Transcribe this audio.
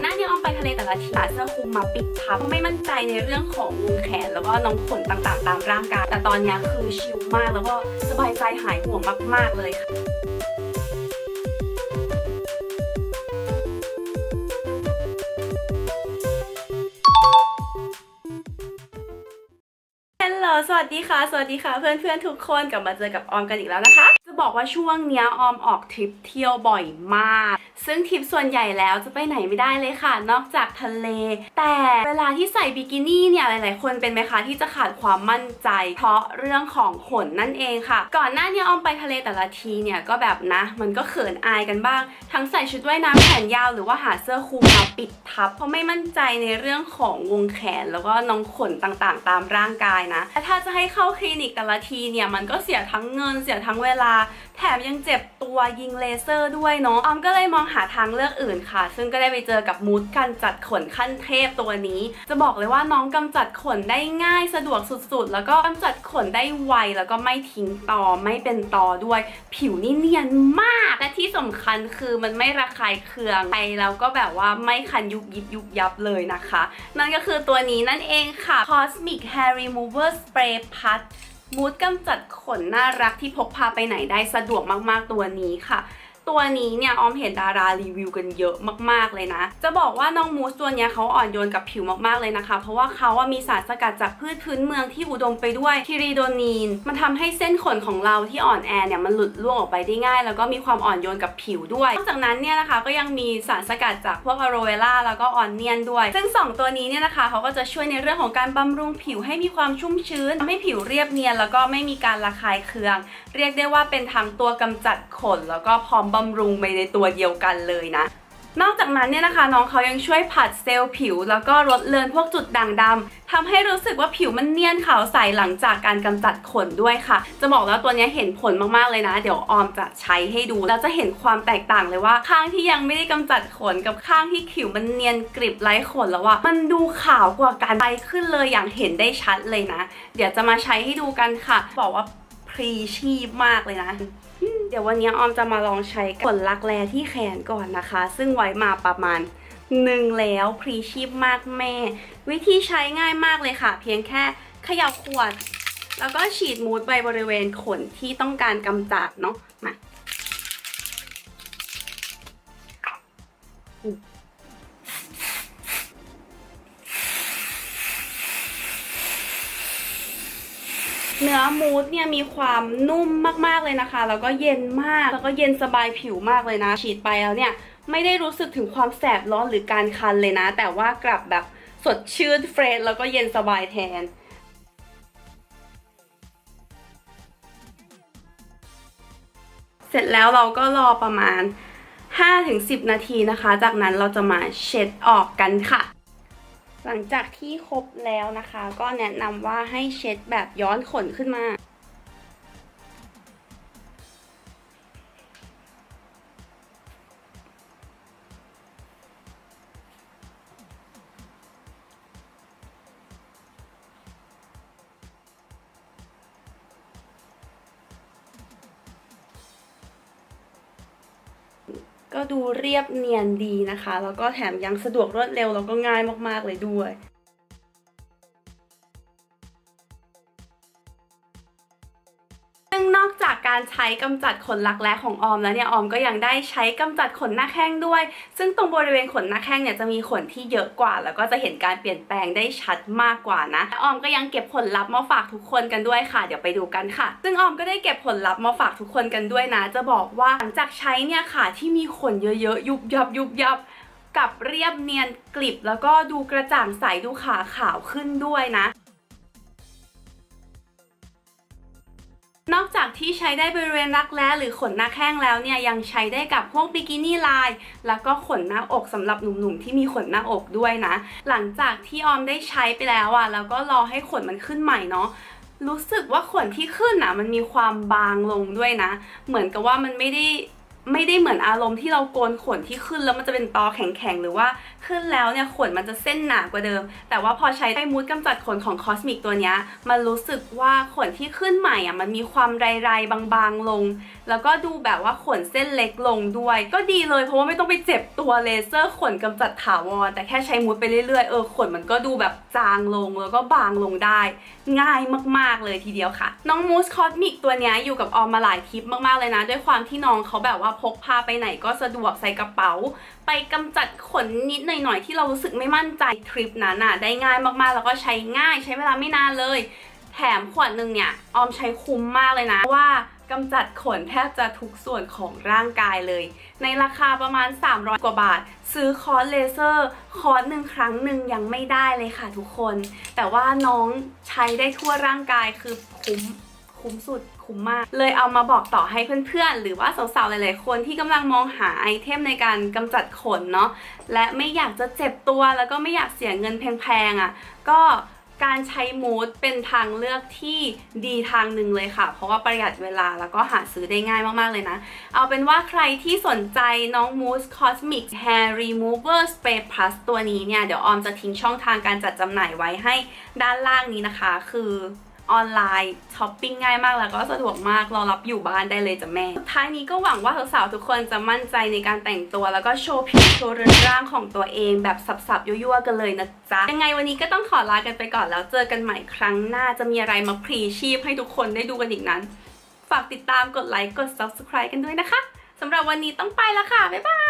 อนหน้านี้ออมไปทะเลแต่ละทีหาเสื้อคลุมมาปิดทับไม่มั่นใจในเรื่องของวงแขน แล้วก็น้องขนต่างๆ ตามร่างกายแต่ตอนนี้คือชิลมากแล้วก็สบายใจหายห่วงมาก ๆเลยค่ะสวัสดีค่ะ สวัสดีค่ะ เพื่อนๆทุกคนกลับมาเจอกับออมกันอีกแล้วนะคะ จะบอกว่าช่วงเนี้ยออมออกทริปเที่ยวบ่อยมาก ซึ่งทริปส่วนใหญ่แล้วจะไปไหนไม่ได้เลยค่ะ นอกจากทะเล แต่เวลาที่ใส่บิกินี่เนี่ยหลาย ๆ คนเป็นไหมคะที่จะขาดความมั่นใจ เพราะเรื่องของขนนั่นเองค่ะ ก่อนหน้านี้ออมไปทะเลแต่ละทีเนี่ยก็แบบนะ มันก็เขินอายกันบ้าง ทั้งใส่ชุดว่ายน้ำแขนยาวหรือว่าหาเสื้อคลุมมาปิดทับ เพราะไม่มั่นใจในเรื่องของวงแขนแล้วก็น้องขนต่างๆ ตามร่างกายนะแต่ถ้าจะให้เข้าคลินิกแต่ละทีเนี่ยมันก็เสียทั้งเงินเสียทั้งเวลา แถมยังเจ็บตัวยิงเลเซอร์ด้วยเนาะออมก็เลยมองหาทางเลือกอื่นค่ะ ซึ่งก็ได้ไปเจอกับมูดการจัดขนขั้นเทพตัวนี้ จะบอกเลยว่าน้องกำจัดขนได้ง่ายสะดวกสุดๆ แล้วก็กำจัดขนได้ไวแล้วก็ไม่ทิ้งตอไม่เป็นตอด้วย ผิวนี่เนียนมาก และที่สำคัญคือมันไม่ระคายเคืองไปแล้วก็แบบว่าไม่คันยุบยิบยุบยับเลยนะคะ นั่นก็คือตัวนี้นั่นเองค่ะ Cosmic Hair Remover Spray Pad มูดกำจัดขนน่ารักที่พกพาไปไหนได้สะดวกมากๆตัวนี้ค่ะ ตัวนี้เนี่ยออมเห็นดารารีวิวกันเยอะมากๆเลยนะ จะบอกว่าน้องมูสตัวเนี้ยเขาอ่อนโยนกับผิวมากๆเลยนะคะ เพราะว่าเขาว่ามีสารสกัดจากพืชพื้นเมืองที่อุดมไปด้วยทิริโดนีน มันทำให้เส้นขนของเราที่อ่อนแอเนี่ยมันหลุดล่วงออกไปได้ง่าย แล้วก็มีความอ่อนโยนกับผิวด้วยนอกจากนั้นเนี่ยนะคะก็ยังมีสารสกัดจากพวกอะโรเวล่าแล้วก็ออนเนียนด้วย ซึ่งสองตัวนี้เนี่ยนะคะเขาก็จะช่วยในเรื่องของการบำรุงผิวให้มีความชุ่มชื้นทำให้ผิวเรียบเนียนแล้วก็ไม่มีการระคายเคือง เรียกได้ว่าเป็นทั้งตัวกำจัดขนแล้วก็พร้อมบำรุงไปในตัวเดียวกันเลยนะ นอกจากนั้นเนี่ยนะคะ น้องเขายังช่วยผัดเซลล์ผิว แล้วก็ลดเลือนพวกจุดด่างดำทำให้รู้สึกว่าผิวมันเนียนขาวใสหลังจากการกำจัดขนด้วยค่ะ จะบอกแล้วตัวนี้เห็นผลมากๆเลยนะ เดี๋ยวออมจะใช้ให้ดู แล้วจะเห็นความแตกต่างเลยว่า ข้างที่ยังไม่ได้กำจัดขนกับข้างที่ผิวมันเนียนกริบไร้ขนแล้วอะมันดูขาวกว่ากันไปขึ้นเลยอย่างเห็นได้ชัดเลยนะ เดี๋ยวจะมาใช้ให้ดูกันค่ะ บอกว่าพรีชีพมากเลยนะ เดี๋ยววันนี้ออมจะมาลองใช้ขนลักแร้ที่แขนก่อนนะคะ ซึ่งไว้มาประมาณหนึ่งแล้วพรีชีพมากแม่ วิธีใช้ง่ายมากเลยค่ะ เพียงแค่เขย่าขวด แล้วก็ฉีดมูดไปบริเวณขนที่ต้องการกำจัดเนาะมา เนื้อมูสเนี่ยมีความนุ่มมากๆเลยนะคะ แล้วก็เย็นมาก แล้วก็เย็นสบายผิวมากเลยนะ ฉีดไปแล้วเนี่ยไม่ได้รู้สึกถึงความแสบร้อนหรือการคันเลยนะ แต่ว่ากลับแบบสดชื่นเฟรชแล้วก็เย็นสบายแทนเสร็จแล้วเราก็รอประมาณ 5-10 นาทีนะคะ จากนั้นเราจะมาเช็ดออกกันค่ะ หลังจากที่ครบแล้วนะคะ ก็แนะนำว่าให้เช็ดแบบย้อนขนขึ้นมา ก็ดูเรียบเนียนดีนะคะ แล้วก็แถมยังสะดวกรวดเร็วแล้วก็ง่ายมากๆเลยด้วย งนอกจากการใช้กำจัดขนรักแร้ของออมแล้วเนี่ยออมก็ยังได้ใช้กำจัดขนหน้าแข้งด้วย ซึ่งตรงบริเวณขนหน้าแข้งเนี่ยจะมีขนที่เยอะกว่า แล้วก็จะเห็นการเปลี่ยนแปลงได้ชัดมากกว่านะและออมก็ยังเก็บผลลัพธ์มาฝากทุกคนกันด้วยค่ะ เดี๋ยวไปดูกันค่ะ ซึ่งออมก็ได้เก็บผลลัพธ์มาฝากทุกคนกันด้วยนะ จะบอกว่าหลังจากใช้เนี่ยค่ะที่มีขนเยอะๆยุบยับยุบยับกับเรียบเนียนกลิบ แล้วก็ดูกระจ่างใสดูขาขาวขึ้นด้วยนะ นอกจากที่ใช้ได้บริเวณรักแร้หรือขนหน้าแข้งแล้วเนี่ยยังใช้ได้กับพวกบิกินี่ลาย แล้วก็ขนหน้าอกสำหรับหนุ่มๆที่มีขนหน้าอกด้วยนะ หลังจากที่ออมได้ใช้ไปแล้วอะ่ะแล้วก็รอให้ขนมันขึ้นใหม่เนาะรู้สึกว่าขนที่ขึ้นอะมันมีความบางลงด้วยนะ เหมือนกับว่ามันไม่ได้ ไม่ได้เหมือนอารมณ์ที่เราโกนขนที่ขึ้นแล้วมันจะเป็นตอแข็งๆ หรือว่าขึ้นแล้วเนี่ยขนมันจะเส้นหนากว่าเดิม แต่ว่าพอใช้ไอ้มูดกำจัดขนของคอสมิกตัวนี้มันรู้สึกว่าขนที่ขึ้นใหม่อะมันมีความไรๆบางๆลง แล้วก็ดูแบบว่าขนเส้นเล็กลงด้วย ก็ดีเลยเพราะว่าไม่ต้องไปเจ็บตัวเลเซอร์ขนกำจัดถาวร แต่แค่ใช้มุดไปเรื่อยๆ เออขนมันก็ดูแบบจางลงแล้วก็บางลงได้ ง่ายมากๆเลยทีเดียวค่ะ น้องมูสคอสมิกตัวนี้อยู่กับออมมาหลายทริปมากๆเลยนะ ด้วยความที่น้องเขาแบบว่าพกพาไปไหนก็สะดวกใส่กระเป๋า ไปกำจัดขนนิดหน่อยๆที่เรารู้สึกไม่มั่นใจทริปนั้นน่ะได้ง่ายมากๆ แล้วก็ใช้ง่ายใช้เวลาไม่นานเลย แถมขวดหนึ่งเนี่ยออมใช้คุ้มมากเลยนะว่า กำจัดขนแทบจะทุกส่วนของร่างกายเลย ในราคาประมาณ 300 กว่าบาท ซื้อคอร์สเลเซอร์ คอร์สหนึ่งครั้งหนึ่งยังไม่ได้เลยค่ะทุกคน แต่ว่าน้องใช้ได้ทั่วร่างกายคือคุ้มคุ้มสุดคุ้มมาก เลยเอามาบอกต่อให้เพื่อนๆ หรือว่าสาวๆ หลายๆ คนที่กำลังมองหาไอเทมในการกำจัดขนเนาะและไม่อยากจะเจ็บตัวแล้วก็ไม่อยากเสียเงินแพงๆอะ ก็ การใช้มูสเป็นทางเลือกที่ดีทางหนึ่งเลยค่ะ เพราะว่าประหยัดเวลาแล้วก็หาซื้อได้ง่ายมาก ๆ เลยนะ เอาเป็นว่าใครที่สนใจน้องมูส Cosmic Hair Remover Spray Plus ตัวนี้เนี่ย เดี๋ยวออมจะทิ้งช่องทางการจัดจำหน่ายไว้ให้ด้านล่างนี้นะคะ คือ ออนไลน์ช้อปปิ้งง่ายมากแล้วก็สะดวกมากรอรับอยู่บ้านได้เลยจ้ะแม่ ท้ายนี้ก็หวังว่าสาวๆทุกคนจะมั่นใจในการแต่งตัว แล้วก็โชว์ผิวโชว์เรือนร่างของตัวเองแบบสับๆยั่วๆกันเลยนะจ๊ะ ยังไงวันนี้ก็ต้องขอลากันไปก่อนแล้วเจอกันใหม่ครั้งหน้าจะมีอะไรมาพรีชีพให้ทุกคนได้ดูกันอีกนั้น ฝากติดตามกดไลค์กด subscribe กันด้วยนะคะสำหรับวันนี้ต้องไปแล้วค่ะบ๊ายบาย